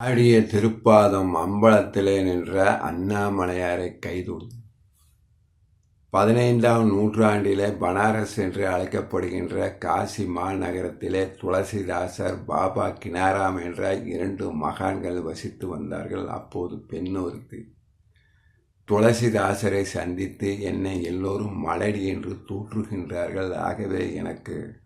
ஆடிய திருப்பாதம் அம்பலத்திலே நின்ற அண்ணாமலையாரை கைது பதினைந்தாம் நூற்றாண்டிலே பனாரஸ் என்று அழைக்கப்படுகின்ற காசி மாநகரத்திலே துளசிதாசர் பாபா கினாராம் என்ற இரண்டு மகான்கள் வசித்து வந்தார்கள். அப்போது பெண்ணொருத்தி. துளசிதாசரை சந்தித்து என்னை எல்லோரும் மலடி என்று தூற்றுகின்றார்கள். ஆகவே எனக்கு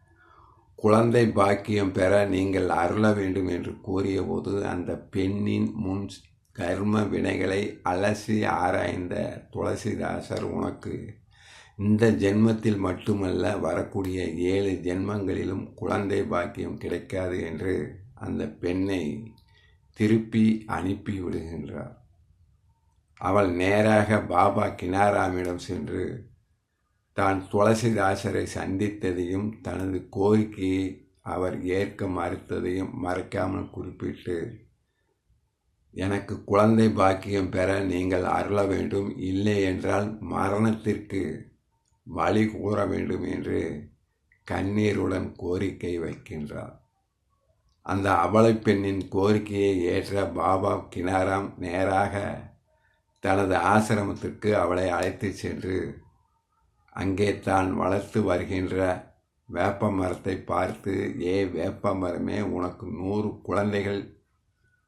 குழந்தை பாக்கியம் பெற நீங்கள் அருள வேண்டும் என்று கூறியபோது அந்த பெண்ணின் முன் கர்ம வினைகளை அலசி ஆராய்ந்த துளசிதாசர் உனக்கு இந்த ஜென்மத்தில் மட்டுமல்ல வரக்கூடிய ஏழு ஜென்மங்களிலும் குழந்தை பாக்கியம் கிடைக்காது என்று அந்த பெண்ணை திருப்பி அனுப்பி விடுகின்றார். அவள் நேராக பாபா கினாராமிடம் சென்று தான் துளசிதாசரை சந்தித்ததையும் தனது கோரிக்கையை அவர் ஏற்க மறுத்ததையும் மறைக்காமல் குறிப்பிட்டு எனக்கு குழந்தை பாக்கியம் பெற நீங்கள் அருள வேண்டும். இல்லை என்றால் மரணத்திற்கு வழி கூற வேண்டும் என்று கண்ணீருடன் கோரிக்கை வைக்கின்றார். அந்த அவளை பெண்ணின் கோரிக்கையை ஏற்ற பாபா கினாராம் நேராக தனது ஆசிரமத்திற்கு அவளை அழைத்து சென்று அங்கே தான் வளர்த்து வருகின்ற வேப்ப மரத்தை பார்த்து ஏ வேப்ப மரமே உனக்கு நூறு குழந்தைகள்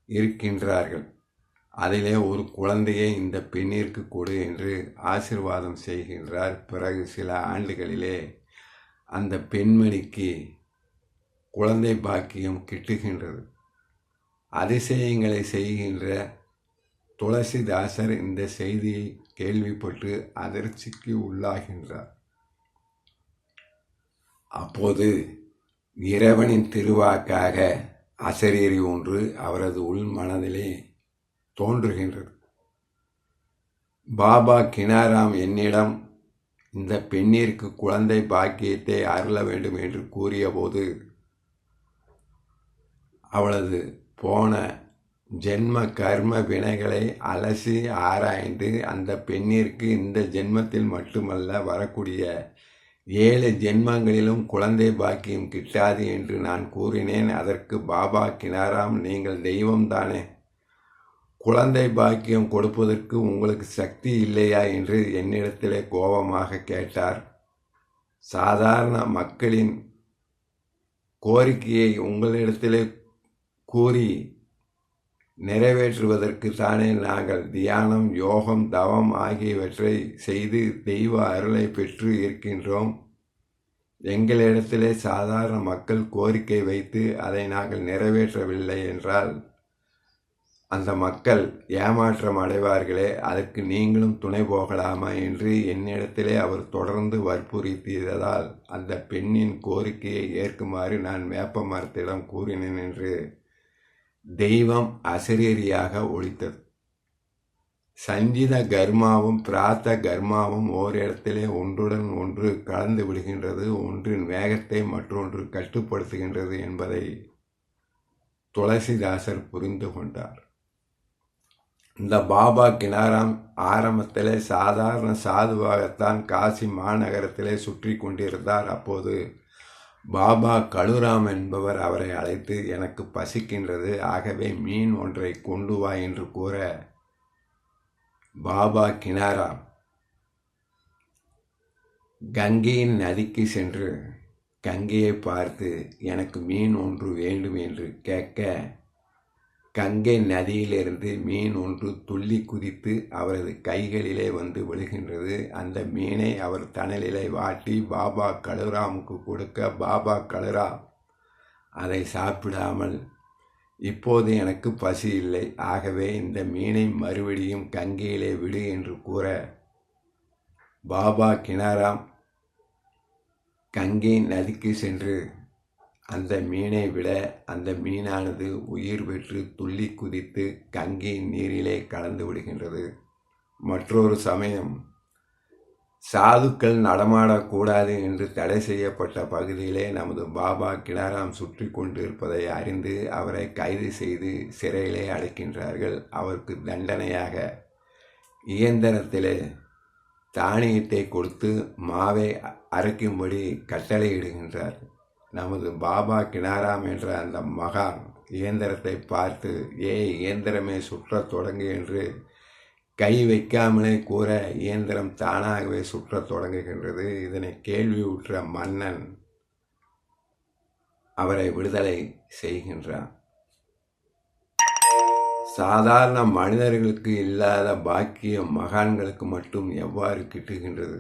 இருக்கின்றார்கள். அதிலே ஒரு குழந்தையை இந்த பெண்ணிற்கு கொடு என்று ஆசிர்வாதம் செய்கின்றார். பிறகு சில ஆண்டுகளிலே அந்த பெண்மணிக்கு குழந்தை பாக்கியம் கிட்டுகின்றது. அதிசயங்களை செய்கின்ற துளசிதாசர் இந்த செய்தியை கேள்விப்பட்டு அதிர்ச்சிக்கு உள்ளாகின்றார். அப்போது இறைவனின் திருவாக்காக அசரீரி ஒன்று அவரது உள் மனதிலே தோன்றுகின்றது. பாபா கினாராம் என்னிடம் இந்த பெண்ணிற்கு குழந்தை பாக்கியத்தை அருள வேண்டும் என்று கூறியபோது அவளது போன ஜென்ம கர்ம வினைகளை அலசி ஆராய்ந்து அந்த பெண்ணிற்கு இந்த ஜென்மத்தில் மட்டுமல்ல வரக்கூடிய ஏழு ஜென்மங்களிலும் குழந்தை பாக்கியம் கிட்டாது என்று நான் கூறினேன். அதற்கு பாபா கினாராம் நீங்கள் தெய்வம்தானே குழந்தை பாக்கியம் கொடுப்பதற்கு உங்களுக்கு சக்தி இல்லையா? என்று என்னிடத்திலே கோபமாக கேட்டார். சாதாரண மக்களின் கோரிக்கையை உங்களிடத்திலே கூறி நிறைவேற்றுவதற்கு தானே நாங்கள் தியானம் யோகம் தவம் ஆகியவற்றை செய்து தெய்வ அருளை பெற்று இருக்கின்றோம். எங்களிடத்திலே சாதாரண மக்கள் கோரிக்கை வைத்து அதை நாங்கள் நிறைவேற்றவில்லை என்றால் அந்த மக்கள் ஏமாற்றம் அடைவார்களே அதற்கு நீங்களும் துணை போகலாமா என்று என்னிடத்திலே அவர் தொடர்ந்து வற்புறுத்தியதால் அந்த பெண்ணின் கோரிக்கையை ஏற்குமாறு நான் வேப்ப மரத்திடம் கூறினேன் என்று தெய்வம் அசரீரியாக ஒழித்தது. சஞ்சித கர்மாவும் பிராத்த கர்மாவும் ஓரிடத்திலே ஒன்றுடன் ஒன்று கலந்து விடுகின்றது ஒன்றின் வேகத்தை மற்றொன்று கட்டுப்படுத்துகின்றது என்பதை துளசிதாசர் புரிந்து கொண்டார். இந்த பாபா கினாராம் ஆரம்பத்திலே சாதாரண சாதுவாகத்தான் காசி மாநகரத்திலே சுற்றி கொண்டிருந்தார். அப்போது பாபா கழுராம் என்பவர் அவரை அழைத்து எனக்கு பசிக்கின்றது ஆகவே மீன் ஒன்றை கொண்டு வா என்று கூற பாபா கினாரா கங்கையின் நதிக்கு சென்று கங்கையை பார்த்து எனக்கு மீன் ஒன்று வேண்டும் என்று கேட்க கங்கை நதியிலிருந்து மீன் ஒன்று துள்ளி குதித்து அவரது கைகளிலே வந்து விழுகின்றது. அந்த மீனை அவர் தணலிலே வாட்டி பாபா கலுராமுக்கு கொடுக்க பாபா கலுரா அதை சாப்பிடாமல். இப்போது எனக்கு பசி இல்லை. ஆகவே இந்த மீனை மறுபடியும் கங்கையிலே விடு என்று கூற பாபா கினாராம் கங்கை நதிக்கு சென்று அந்த மீனை விட அந்த மீனானது உயிர் பெற்று துள்ளி குதித்து கங்கை நீரிலே கலந்து விடுகின்றது. மற்றொரு சமயம் சாதுக்கள் நடமாடக்கூடாது என்று தடை செய்யப்பட்ட பகுதியிலே நமது பாபா கிடாராம் சுற்றி கொண்டிருப்பதை அறிந்து அவரை கைது செய்து சிறையிலே அடைக்கின்றார்கள். அவருக்கு தண்டனையாக இயந்திரத்திலே தானியத்தை கொடுத்து மாவை அரைக்கும்படி கட்டளையிடுகின்றார்கள் நமது பாபா கினாராம் என்ற அந்த மகான் இயந்திரத்தை பார்த்து ஏய் இயந்திரமே சுற்றத் தொடங்கு என்று கை வைக்காமலே கூற இயந்திரம் தானாகவே சுற்றத் தொடங்குகின்றது. இதனை கேள்வியுற்ற மன்னன் அவரை விடுதலை செய்கின்றான். சாதாரண மனிதர்களுக்கு இல்லாத பாக்கியம் மகான்களுக்கு மட்டும் எவ்வாறு கிட்டுகின்றது?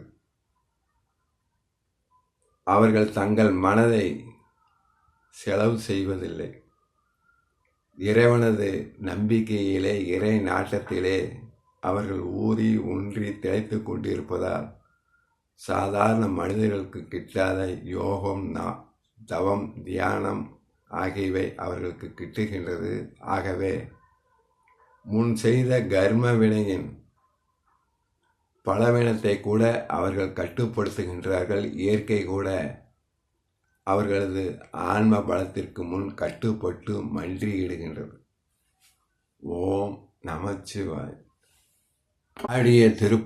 அவர்கள் தங்கள் மனதை செலவு செய்வதில்லை. இறைவனது நம்பிக்கையிலே இறை நாட்டத்திலே அவர்கள் ஊறி ஒன்றி திளைத்து கொண்டிருப்பதால் சாதாரண மனிதர்களுக்கு கிட்டாத யோகம் நா- தவம் தியானம் ஆகியவை அவர்களுக்கு கிட்டுகின்றது. ஆகவே முன் செய்த கர்ம வினையின் பலவீனத்தை கூட அவர்கள் கட்டுப்படுத்துகின்றார்கள். இயற்கை கூட அவர்களது ஆன்ம பலத்திற்கு முன் கட்டுப்பட்டு மன்றியிடுகின்றது. ஓம் நமச்சிவாய். ஆடிய திரு